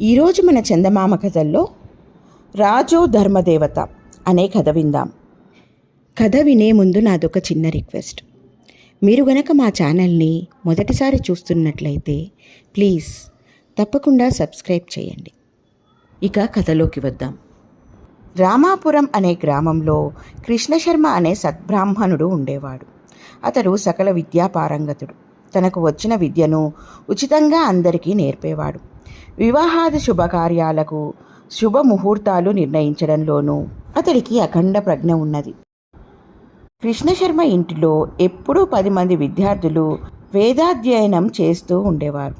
ఈరోజు మన చందమామ కథల్లో రాజు ధర్మదేవత అనే కథ విందాం. కథ వినే ముందు నాదొక చిన్న రిక్వెస్ట్. మీరు గనక మా ఛానల్ని మొదటిసారి చూస్తున్నట్లయితే ప్లీజ్ తప్పకుండా సబ్స్క్రైబ్ చేయండి. ఇక కథలోకి వద్దాం. రామాపురం అనే గ్రామంలో కృష్ణశర్మ అనే సద్బ్రాహ్మణుడు ఉండేవాడు. అతడు సకల విద్యాపారంగతుడు. తనకు వచ్చిన విద్యను ఉచితంగా అందరికీ నేర్పేవాడు. వివాహాది శుభకార్యాలకు శుభముహూర్తాలు నిర్ణయించడంలోనూ అతడికి అఖండ ప్రజ్ఞ ఉన్నది. కృష్ణశర్మ ఇంటిలో ఎప్పుడూ పది మంది విద్యార్థులు వేదాధ్యయనం చేస్తూ ఉండేవారు.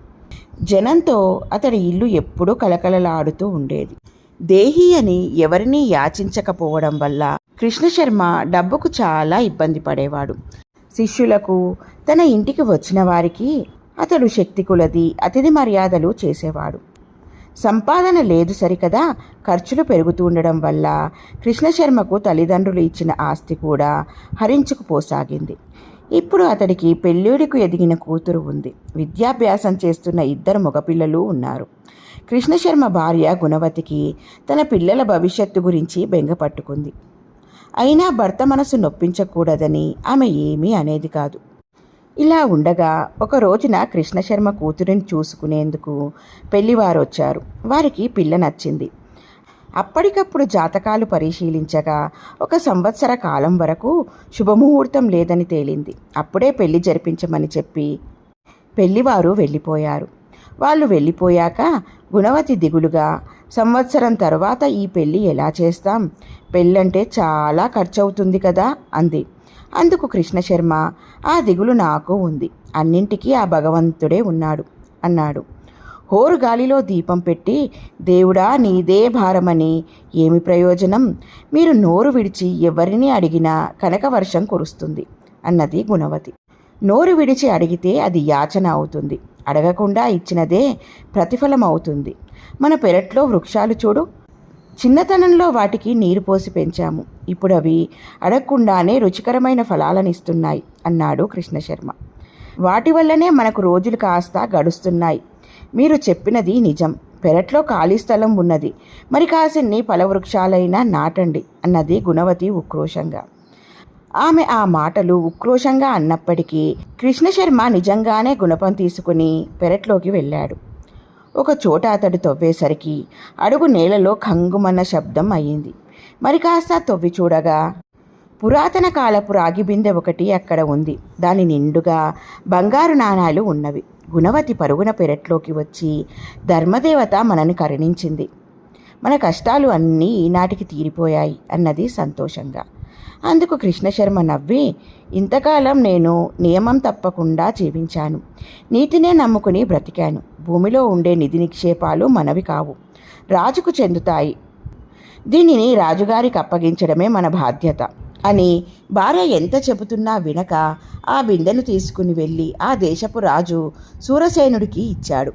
జనంతో అతడి ఇల్లు ఎప్పుడూ కలకలలాడుతూ ఉండేది. దేహి అని ఎవరినీ యాచించకపోవడం వల్ల కృష్ణశర్మ డబ్బుకు చాలా ఇబ్బంది పడేవాడు. శిష్యులకు తన ఇంటికి వచ్చిన వారికి అతడు శక్తి కులది అతిథి మర్యాదలు చేసేవాడు. సంపాదన లేదు సరికదా ఖర్చులు పెరుగుతూ ఉండడం వల్ల కృష్ణశర్మకు తల్లిదండ్రులు ఇచ్చిన ఆస్తి కూడా హరించుకుపోసాగింది. ఇప్పుడు అతడికి పెళ్ళిడికి ఎదిగిన కూతురు ఉంది. విద్యాభ్యాసం చేస్తున్న ఇద్దరు మగపిల్లలు ఉన్నారు. కృష్ణశర్మ భార్య గుణవతికి తన పిల్లల భవిష్యత్తు గురించి బెంగ పట్టుకుంది. అయినా భర్త మనసు నొప్పించకూడదని ఆమె ఏమీ అనేది కాదు. ఇలా ఉండగా ఒక రోజున కృష్ణశర్మ కూతురిని చూసుకునేందుకు పెళ్ళివారు వచ్చారు వారికి పిల్ల నచ్చింది. అప్పటికప్పుడు జాతకాలు పరిశీలించగా ఒక సంవత్సర కాలం వరకు శుభముహూర్తం లేదని తేలింది. అప్పుడే పెళ్ళి జరిపించమని చెప్పి పెళ్ళివారు వెళ్ళిపోయారు. వాళ్ళు వెళ్ళిపోయాక గుణవతి దిగులుగా సంవత్సరం తర్వాత ఈ పెళ్ళి ఎలా చేస్తాం? పెళ్ళంటే చాలా ఖర్చవుతుంది కదా అంది. అందుకు కృష్ణశర్మ ఆ దిగులు నాకు ఉంది. అన్నింటికీ ఆ భగవంతుడే ఉన్నాడు అన్నాడు. హోరు గాలిలో దీపం పెట్టి దేవుడా నీదే భారమని. ఏమి ప్రయోజనం? మీరు నోరు విడిచి ఎవరిని అడిగినా కనక వర్షం కురుస్తుంది అన్నది గుణవతి. నోరు విడిచి అడిగితే అది యాచన అవుతుంది. అడగకుండా ఇచ్చినదే ప్రతిఫలం అవుతుంది మన పెరట్లో వృక్షాలు చూడు. చిన్నతనంలో వాటికి నీరు పోసి పెంచాము. ఇప్పుడు అవి అడగకుండానే రుచికరమైన ఫలాలను ఇస్తున్నాయి అన్నాడు కృష్ణశర్మ. వాటి వల్లనే మనకు రోజులు కాస్త గడుస్తున్నాయి. మీరు చెప్పినది నిజం. పెరట్లో ఖాళీ స్థలం ఉన్నది. మరి కాసిన్ని ఫలవృక్షాలైనా నాటండి అన్నది గుణవతి ఉక్రోషంగా. ఆమె ఆ మాటలు ఉక్రోషంగా అన్నప్పటికీ కృష్ణశర్మ నిజంగానే గుణపం తీసుకుని పెరట్లోకి వెళ్ళాడు. ఒక చోట అతడు తవ్వేసరికి అడుగు నేలలో కంగుమన్న శబ్దం అయ్యింది. మరి కాస్త తవ్వి చూడగా పురాతన కాలపు రాగి బిందె ఒకటి అక్కడ ఉంది. దాని నిండుగా బంగారు నాణాలు ఉన్నవి. గుణవతి పరుగున పెరట్లోకి వచ్చి ధర్మదేవత మనని కరుణించింది. మన కష్టాలు అన్నీ ఈనాటికి తీరిపోయాయి అన్నది సంతోషంగా. అందుకు కృష్ణశర్మ నవ్వి ఇంతకాలం నేను నియమం తప్పకుండా జీవించాను. నీతినే నమ్ముకుని బ్రతికాను. భూమిలో ఉండే నిధి నిక్షేపాలు మనవి కావు. రాజుకు చెందుతాయి. దీనిని రాజుగారికి అప్పగించడమే మన బాధ్యత అని భార్య ఎంత చెబుతున్నా వినక ఆ బిందెను తీసుకుని వెళ్ళి ఆ దేశపు రాజు సూరసేనుడికి ఇచ్చాడు.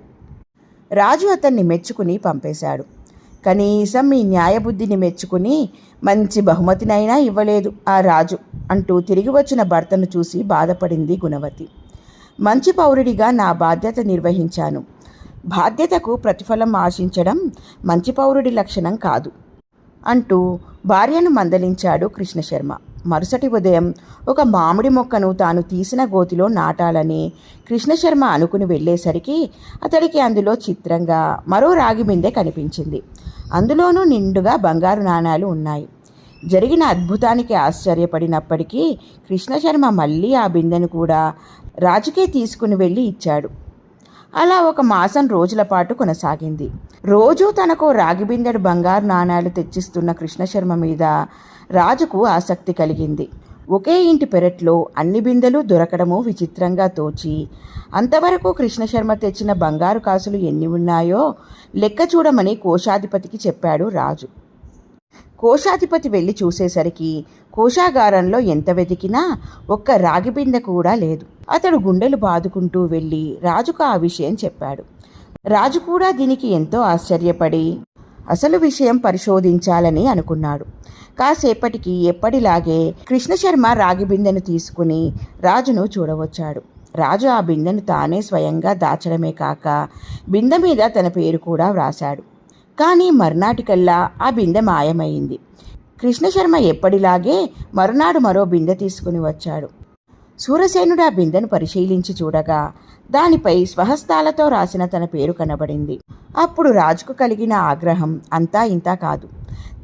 రాజు అతన్ని మెచ్చుకుని పంపేశాడు. కనీసం మీ న్యాయబుద్ధిని మెచ్చుకుని మంచి బహుమతినైనా ఇవ్వలేదు ఆ రాజు అంటూ తిరిగి వచ్చిన భర్తను చూసి బాధపడింది గుణవతి. మంచి పౌరుడిగా నా బాధ్యత నిర్వహించాను. బాధ్యతకు ప్రతిఫలం ఆశించడం మంచి పౌరుడి లక్షణం కాదు అంటూ భార్యను మందలించాడు కృష్ణశర్మ. మరుసటి ఉదయం ఒక మామిడి మొక్కను తాను తీసిన గోతిలో నాటాలని కృష్ణశర్మ అనుకుని వెళ్ళేసరికి అతడికి అందులో చిత్రంగా మరో రాగి బిందె కనిపించింది. అందులోనూ నిండుగా బంగారు నాణాలు ఉన్నాయి. జరిగిన అద్భుతానికి ఆశ్చర్యపడినప్పటికీ కృష్ణశర్మ మళ్ళీ ఆ బిందెను కూడా రాజుకే తీసుకుని వెళ్ళి ఇచ్చాడు. అలా ఒక మాసం రోజుల పాటు కొనసాగింది. రోజూ తనకు రాగిబిందెడు బంగారు నాణాలు తెచ్చిస్తున్న కృష్ణశర్మ మీద రాజుకు ఆసక్తి కలిగింది. ఒకే ఇంటి పెరట్లో అన్ని బిందెలు దొరకడము విచిత్రంగా తోచి అంతవరకు కృష్ణశర్మ తెచ్చిన బంగారు కాసులు ఎన్ని ఉన్నాయో లెక్క చూడమని కోశాధిపతికి చెప్పాడు రాజు. కోశాధిపతి వెళ్ళి చూసేసరికి కోశాగారంలో ఎంత వెతికినా ఒక్క రాగి బిందె కూడా లేదు. అతడు గుండెలు బాదుకుంటూ వెళ్ళి రాజుకు ఆ విషయం చెప్పాడు. రాజు కూడా దీనికి ఎంతో ఆశ్చర్యపడి అసలు విషయం పరిశోధించాలని అనుకున్నాడు. కాసేపటికి ఎప్పటిలాగే కృష్ణశర్మ రాగి బిందెను తీసుకుని రాజును చూడవచ్చాడు. రాజు ఆ బిందెను తానే స్వయంగా దాచడమే కాక బిందె మీద తన పేరు కూడా వ్రాశాడు. కానీ మర్నాటికల్లా ఆ బిందె మాయమైంది. కృష్ణశర్మ ఎప్పటిలాగే మరునాడు మరో బిందె తీసుకుని వచ్చాడు. సూరసేనుడు ఆ బిందెను పరిశీలించి చూడగా దానిపై స్వహస్తాలతో రాసిన తన పేరు కనబడింది. అప్పుడు రాజుకు కలిగిన ఆగ్రహం అంతా ఇంతా కాదు.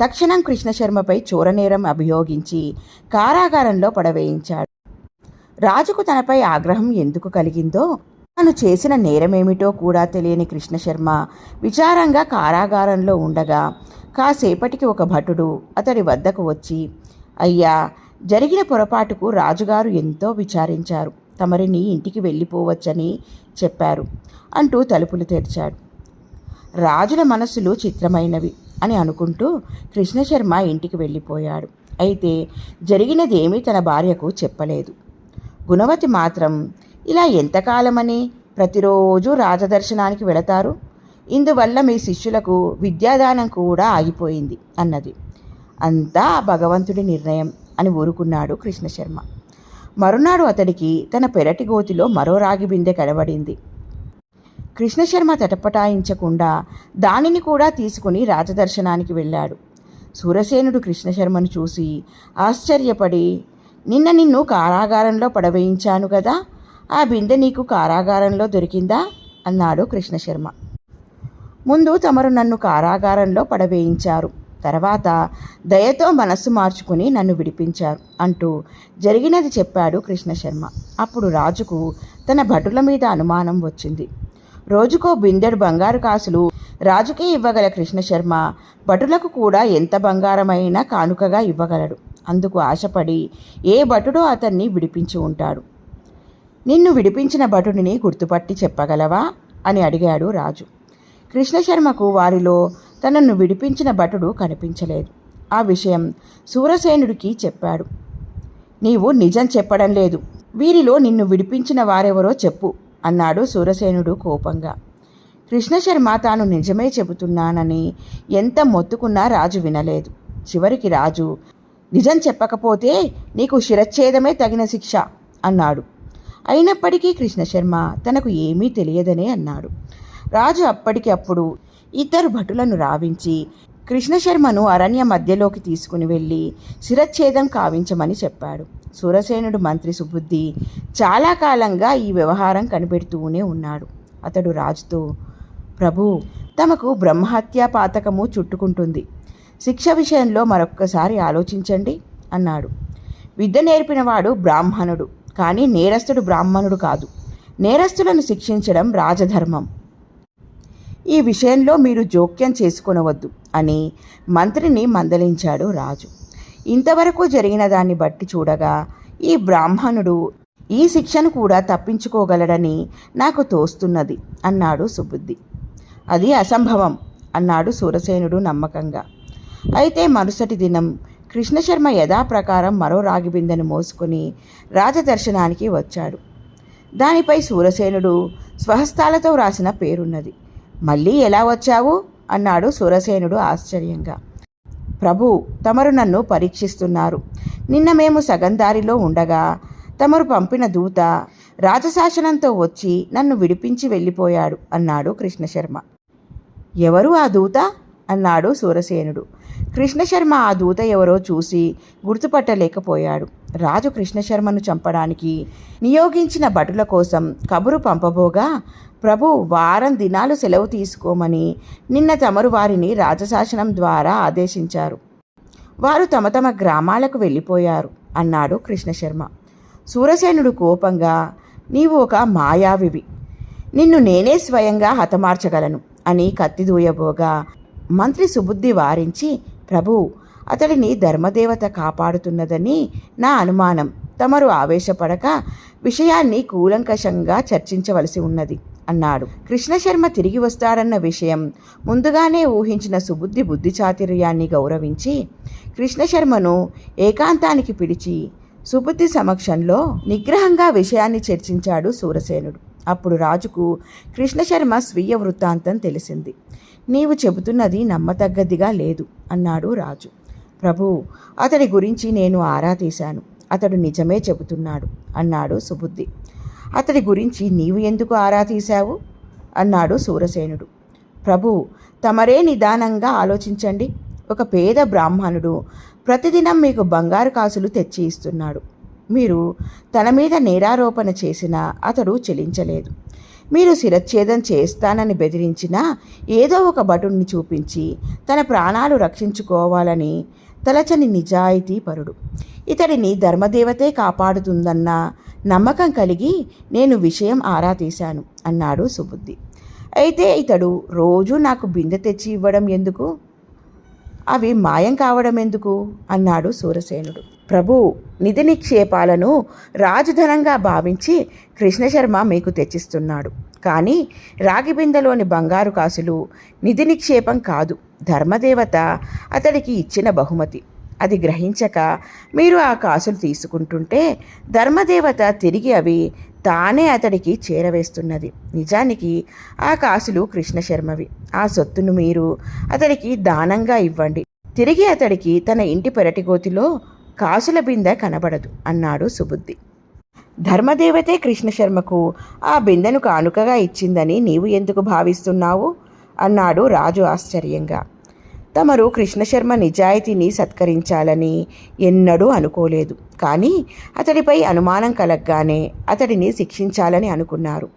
తక్షణం కృష్ణశర్మపై చోరనేరం అభియోగించి కారాగారంలో పడవేయించాడు. రాజుకు తనపై ఆగ్రహం ఎందుకు కలిగిందో తాను చేసిన నేరమేమిటో కూడా తెలియని కృష్ణశర్మ విచారంగా కారాగారంలో ఉండగా కాసేపటికి ఒక భటుడు అతడి వద్దకు వచ్చి అయ్యా జరిగిన పొరపాటుకు రాజుగారు ఎంతో విచారించారు. తమరిని ఇంటికి వెళ్ళిపోవచ్చని చెప్పారు అంటూ తలుపులు తెరిచాడు. రాజుల మనసులు చిత్రమైనవి అని అనుకుంటూ కృష్ణశర్మ ఇంటికి వెళ్ళిపోయాడు. అయితే జరిగినదేమీ తన భార్యకు చెప్పలేదు. గుణవతి మాత్రం ఇలా ఎంతకాలమని ప్రతిరోజు రాజదర్శనానికి వెళతారు? ఇందువల్ల మీ శిష్యులకు విద్యాదానం కూడా ఆగిపోయింది అన్నది. అంతా భగవంతుడి నిర్ణయం అని ఊరుకున్నాడు కృష్ణశర్మ. మరునాడు అతడికి తన పెరటి గోతిలో మరో రాగి బిందె కనబడింది. కృష్ణశర్మ తటపటాయించకుండా దానిని కూడా తీసుకుని రాజదర్శనానికి వెళ్ళాడు. సూరసేనుడు కృష్ణశర్మను చూసి ఆశ్చర్యపడి నిన్న నిన్ను కారాగారంలో పడవేయించాను కదా ఆ బిందె నీకు కారాగారంలో దొరికిందా? అన్నాడు కృష్ణశర్మ. ముందు తమరు నన్ను కారాగారంలో పడవేయించారు. తర్వాత దయతో మనస్సు మార్చుకుని నన్ను విడిపించారు అంటూ జరిగినది చెప్పాడు కృష్ణశర్మ. అప్పుడు రాజుకు తన భటుల మీద అనుమానం వచ్చింది. రోజుకో బిందెడు బంగారు కాసులు రాజుకే ఇవ్వగల కృష్ణశర్మ భటులకు కూడా ఎంత బంగారమైనా కానుకగా ఇవ్వగలడు. అందుకు ఆశపడి ఏ భటుడో అతన్ని విడిపించి ఉంటాడు. నిన్ను విడిపించిన భటుడిని గుర్తుపట్టి చెప్పగలవా? అని అడిగాడు రాజు. కృష్ణశర్మకు వారిలో తనను విడిపించిన భటుడు కనిపించలేదు. ఆ విషయం సూరసేనుడికి చెప్పాడు. నీవు నిజం చెప్పడం లేదు. వీరిలో నిన్ను విడిపించిన వారెవరో చెప్పు అన్నాడు సూరసేనుడు కోపంగా. కృష్ణశర్మ తాను నిజమే చెబుతున్నానని ఎంత మొత్తుకున్నా రాజు వినలేదు. చివరికి రాజు నిజం చెప్పకపోతే నీకు శిరచ్ఛేదమే తగిన శిక్ష అన్నాడు. అయినప్పటికీ కృష్ణశర్మ తనకు ఏమీ తెలియదనే అన్నాడు. రాజు అప్పటికి అప్పుడు ఇద్దరు భటులను రావించి కృష్ణశర్మను అరణ్య మధ్యలోకి తీసుకుని వెళ్ళి శిరచ్ఛేదం కావించమని చెప్పాడు. సూరసేనుడు మంత్రి సుబుద్ధి చాలా కాలంగా ఈ వ్యవహారం కనిపెడుతూనే ఉన్నాడు. అతడు రాజుతో ప్రభు తమకు బ్రహ్మహత్యా పాతకము చుట్టుకుంటుంది. శిక్ష విషయంలో మరొక్కసారి ఆలోచించండి అన్నాడు. విద్య నేర్పినవాడు బ్రాహ్మణుడు. కానీ నేరస్తుడు బ్రాహ్మణుడు కాదు. నేరస్తులను శిక్షించడం రాజధర్మం. ఈ విషయంలో మీరు జోక్యం చేసుకొనవద్దు అని మంత్రిని మందలించాడు రాజు. ఇంతవరకు జరిగిన దాన్ని బట్టి చూడగా ఈ బ్రాహ్మణుడు ఈ శిక్షను కూడా తప్పించుకోగలడని నాకు తోస్తున్నది అన్నాడు సుబుద్ధి. అది అసంభవం అన్నాడు సూరసేనుడు నమ్మకంగా. అయితే మరుసటి దినం కృష్ణశర్మ యథాప్రకారం మరో రాగి బిందెను మోసుకొని రాజదర్శనానికి వచ్చాడు. దానిపై సూరసేనుడు స్వహస్తాలతో వ్రాసిన పేరున్నది. మళ్ళీ ఎలా వచ్చావు? అన్నాడు సూరసేనుడు ఆశ్చర్యంగా. ప్రభు తమరు నన్ను పరీక్షిస్తున్నారు. నిన్న మేము సగందారిలో ఉండగా తమరు పంపిన దూత రాజశాసనంతో వచ్చి నన్ను విడిపించి వెళ్ళిపోయాడు అన్నాడు కృష్ణశర్మ. ఎవరు ఆ దూత? అన్నాడు సూరసేనుడు. కృష్ణశర్మ ఆ దూత ఎవరో చూసి గుర్తుపట్టలేకపోయాడు. రాజు కృష్ణశర్మను చంపడానికి నియోగించిన భటుల కోసం కబురు పంపబోగా ప్రభు వారం దినాలు సెలవు తీసుకోమని నిన్న తమరు వారిని రాజశాసనం ద్వారా ఆదేశించారు. వారు తమ తమ గ్రామాలకు వెళ్ళిపోయారు అన్నాడు కృష్ణశర్మ. సూరసేనుడు కోపంగా నీవు ఒక మాయావివి. నిన్ను నేనే స్వయంగా హతమార్చగలను అని కత్తి దూయబోగా మంత్రి సుబుద్ధి వారించి ప్రభు అతడిని ధర్మదేవత కాపాడుతున్నదని నా అనుమానం. తమరు ఆవేశపడక విషయాన్ని కూలంకషంగా చర్చించవలసి ఉన్నది అన్నాడు. కృష్ణశర్మ తిరిగి వస్తాడన్న విషయం ముందుగానే ఊహించిన సుబుద్ధి బుద్ధి చాతుర్యాన్ని గౌరవించి కృష్ణశర్మను ఏకాంతానికి పిలిచి సుబుద్ధి సమక్షంలో నిగ్రహంగా విషయాన్ని చర్చించాడు సూరసేనుడు. అప్పుడు రాజుకు కృష్ణశర్మ స్వీయ వృత్తాంతం తెలిసింది. నీవు చెబుతున్నది నమ్మతగ్గదిగా లేదు అన్నాడు రాజు. ప్రభు అతడి గురించి నేను ఆరా తీశాను. అతడు నిజమే చెబుతున్నాడు అన్నాడు సుబుద్ధి. అతడి గురించి నీవు ఎందుకు ఆరా తీశావు? అన్నాడు సూరసేనుడు. ప్రభు తమరే నిదానంగా ఆలోచించండి. ఒక పేద బ్రాహ్మణుడు ప్రతిదినం మీకు బంగారు కాసులు తెచ్చి ఇస్తున్నాడు. మీరు తన మీద నేరారోపణ చేసినా అతడు చెలించలేదు. మీరు శిరచ్ఛేదం చేస్తానని బెదిరించినా ఏదో ఒక భటుణ్ణి చూపించి తన ప్రాణాలు రక్షించుకోవాలని తలచని నిజాయితీ పరుడు. ఇతడిని ధర్మదేవతే కాపాడుతుందన్న నమ్మకం కలిగి నేను విషయం ఆరా తీశాను అన్నాడు సుబుద్ధి. అయితే ఇతడు రోజు నాకు బిందె తెచ్చి ఇవ్వడం ఎందుకు? అవి మాయం కావడం ఎందుకు? అన్నాడు సూరసేనుడు ప్రభు నిధి నిక్షేపాలను రాజధనంగా భావించి కృష్ణశర్మ మీకు తెచ్చిస్తున్నాడు. కానీ రాగి బిందెలోని బంగారు కాసులు నిధి నిక్షేపం కాదు. ధర్మదేవత అతడికి ఇచ్చిన బహుమతి. అది గ్రహించక మీరు ఆ కాసులు తీసుకుంటుంటే ధర్మదేవత తిరిగి అవి తానే అతడికి చేరవేస్తున్నది. నిజానికి ఆ కాసులు కృష్ణశర్మవి. ఆ సొత్తును మీరు అతడికి దానంగా ఇవ్వండి. తిరిగి అతడికి తన ఇంటి పెరటిగోతిలో కాసుల బిందె కనబడదు అన్నాడు సుబుద్ధి. ధర్మదేవతే కృష్ణశర్మకు ఆ బిందెను కానుకగా ఇచ్చిందని నీవు ఎందుకు భావిస్తున్నావు? అన్నాడు రాజు ఆశ్చర్యంగా. తమరు కృష్ణశర్మ నిజాయితీని సత్కరించాలని ఎన్నడూ అనుకోలేదు. కానీ అతడిపై అనుమానం కలగగానే అతడిని శిక్షించాలని అనుకున్నారు.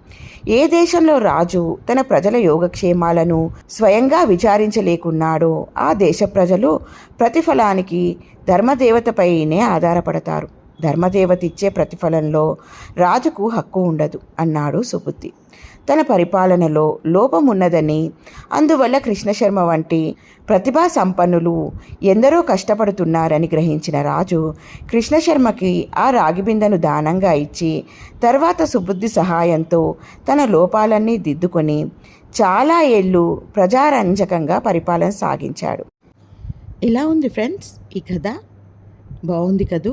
ఏ దేశంలో రాజు తన ప్రజల యోగక్షేమాలను స్వయంగా విచారించలేకున్నాడో ఆ దేశ ప్రజలు ప్రతిఫలానికి ధర్మదేవతపైనే ఆధారపడతారు. ధర్మదేవతిచ్చే ప్రతిఫలంలో రాజుకు హక్కు ఉండదు అన్నాడు సుబుద్ధి. తన పరిపాలనలో లోపం ఉన్నదని అందువల్ల కృష్ణశర్మ వంటి ప్రతిభా సంపన్నులు ఎందరో కష్టపడుతున్నారని గ్రహించిన రాజు కృష్ణశర్మకి ఆ రాగిబిందను దానంగా ఇచ్చి తర్వాత సుబుద్ధి సహాయంతో తన లోపాలన్నీ దిద్దుకొని చాలా ఏళ్ళు ప్రజారంజకంగా పరిపాలన సాగించాడు. ఇలా ఉంది ఫ్రెండ్స్ ఈ కథ. బాగుంది కదూ?